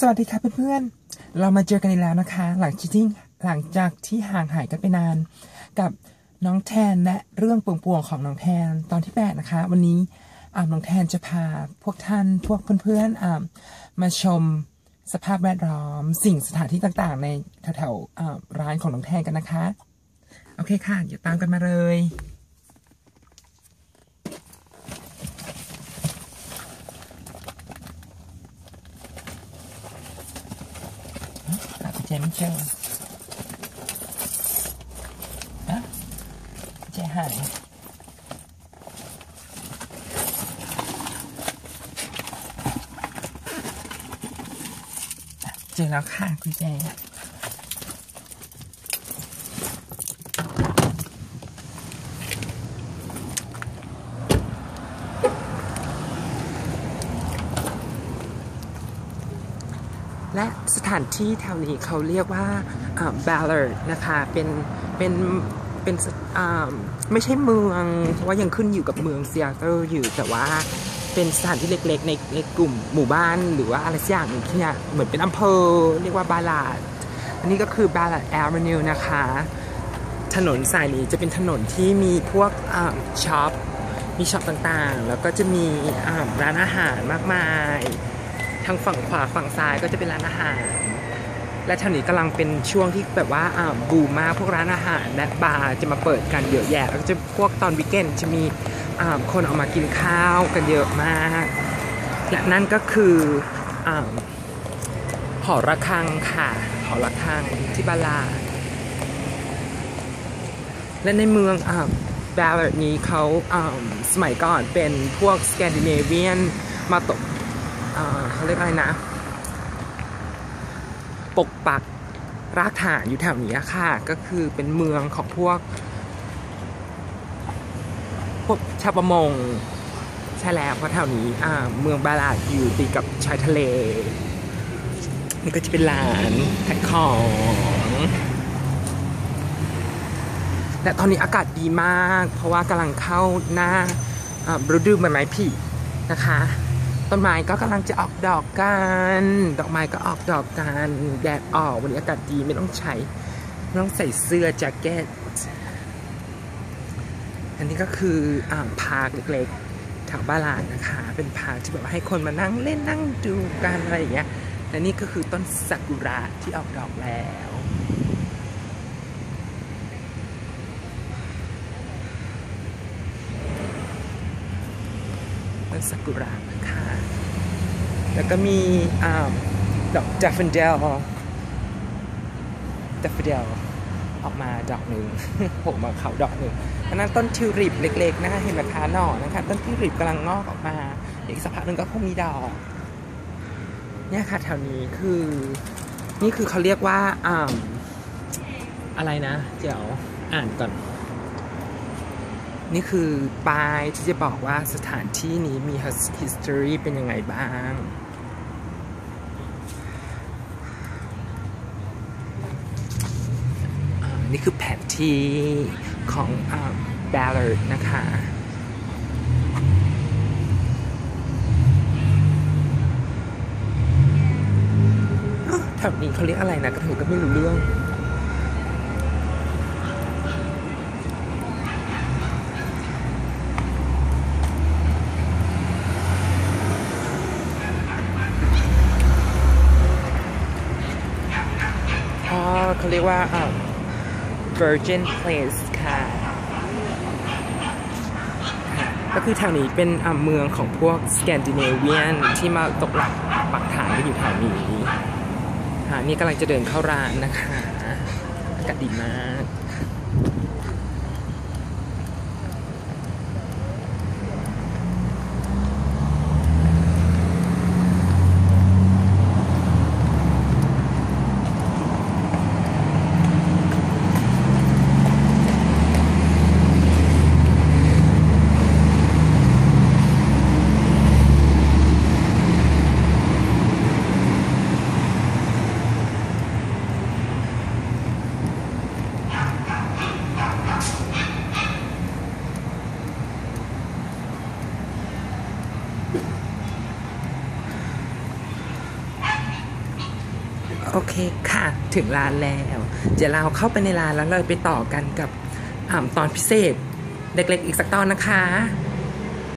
สวัสดีครับเพื่อนๆ เรามาเจอกันอีกแล้วนะคะ หลังที่หลังจากที่ห่างหายกันไปนาน กับน้องแทนและเรื่องปวงๆของน้องแทนตอนที่แปดนะคะ วันนี้อ่าน้องแทนจะพาพวกท่านพวกเพื่อนๆอ่ามาชมสภาพแวดล้อม สิ่งสถานที่ต่างๆ ในแถวๆร้านของน้องแทนกันนะคะ โอเคค่ะ เดี๋ยวตามกันมาเลย หากุญ แจไม่เจออะกุญแจหายเจอแล้วค่ะกุญแจ และสถานที่แถวนี้เขาเรียกว่าบ a l l a r d นะคะ เป็น เป็น เป็นไม่ใช่เมือง เพราะว่ายังขึ้นอยู่กับเมืองเซีแอตเทิลอยู่ แต่ว่าเป็นสถานที่เล็กๆ ในในกลุ่มหมู่บ้านหรือว่าอะไรสักอย่างหนึ่งที่เนี่ยเหมือนเป็นอำเภอ เรียกว่าบาลาด อันนี้ก็คือบาลาดแอร์ n นิวนะคะ ถนนสายนี้จะเป็นถนนที่มีพวกช็อป มีช็อปต่างๆ แล้วก็จะมีร้านอาหารมากมาย ทางฝั่งขวาฝั่งซ้ายก็จะเป็นร้านอาหาร และแถวนี้กำลังเป็นช่วงที่แบบว่าอ่าบูมมากพวกร้านอาหารและบาร์จะมาเปิดกันเยอะแยะแล้วก็จะพวกตอนวิกเกนจะมีอ่าคนออกมากินข้าวกันเยอะมาก และนั่นก็คืออ่าหอระฆังค่ะหอระฆังที่บาลาและในเมืองอ่าบาลาดนี้เขาสมัยก่อนเป็นพวกสแกนดิเนเวียนมาตก เขาเรียกอะไรนะ ปกปักรากฐานอยู่แถวนี้ค่ะ ก็คือเป็นเมืองของพวก พวกชาวประมงใช่แล้วเพราะแถวนี้เมืองบาลาดอยู่ติดกับชายทะเล นี่ก็จะเป็นร้านขายของแต่ตอนนี้อากาศดีมาก เพราะว่ากำลังเข้าหน้าฤดูใบไม้ผลินะคะ ต้นไม้ก็กำลังจะออกดอกกัน ดอกไม้ก็ออกดอกกัน แดดออกวันนี้อากาศดีไม่ต้องใช้ไม่ต้องใส่เสื้อแจ็คเก็ต อันนี้ก็คืออ่าพาร์คเล็กๆแถวบ้านลานนะคะ เป็นพาร์คที่แบบให้คนมานั่งเล่นนั่งดูกันอะไรอย่างเงี้ยและนี่ก็คือต้นซากุระที่ออกดอกแล้ว ต้นซากุระนะคะ แล้วก็มีดอกดัฟเฟนเดลดัฟเฟนเดลออกมาดอกหนึ่งโผล่มาเขาดอกหนึ่งอันนั้นต้นทิวลิปเล็กๆนะคะเห็นไหมคะหน่อนะคะ ต้นทิวลิปกำลังงอกออกมา อีกสักพักหนึ่งก็คงมีดอก เนี่ยค่ะแถวนี้คือ นี่คือเขาเรียกว่าอ่าอะไรนะ เดี๋ยวอ่านก่อน นี่คือป้ายที่จะบอกว่าสถานที่นี้มี history เป็นยังไงบ้าง นี่คือแผนที่ของบ a l l a r d นะคะแถวนี้เขาเรียกอะไรนะกระเทยก็ไม่รู้เรื่อง อ๋อเขาเรียกว่า Virgin Place ค่ะ ก็คือแถวนี้เป็นเมืองของพวกสแกนดิเนเวียนที่มาตกหลักปักฐานกันอยู่แถวนี้นี่กำลังจะเดินเข้าร้านนะคะ อากาศดีมาก โอเคค่ะ ถึงร้านแล้ว เดี๋ยวเราเข้าไปในร้านแล้วเราไปต่อกันกับอตอนพิเศษเด็กๆอีกสักตอนนะคะ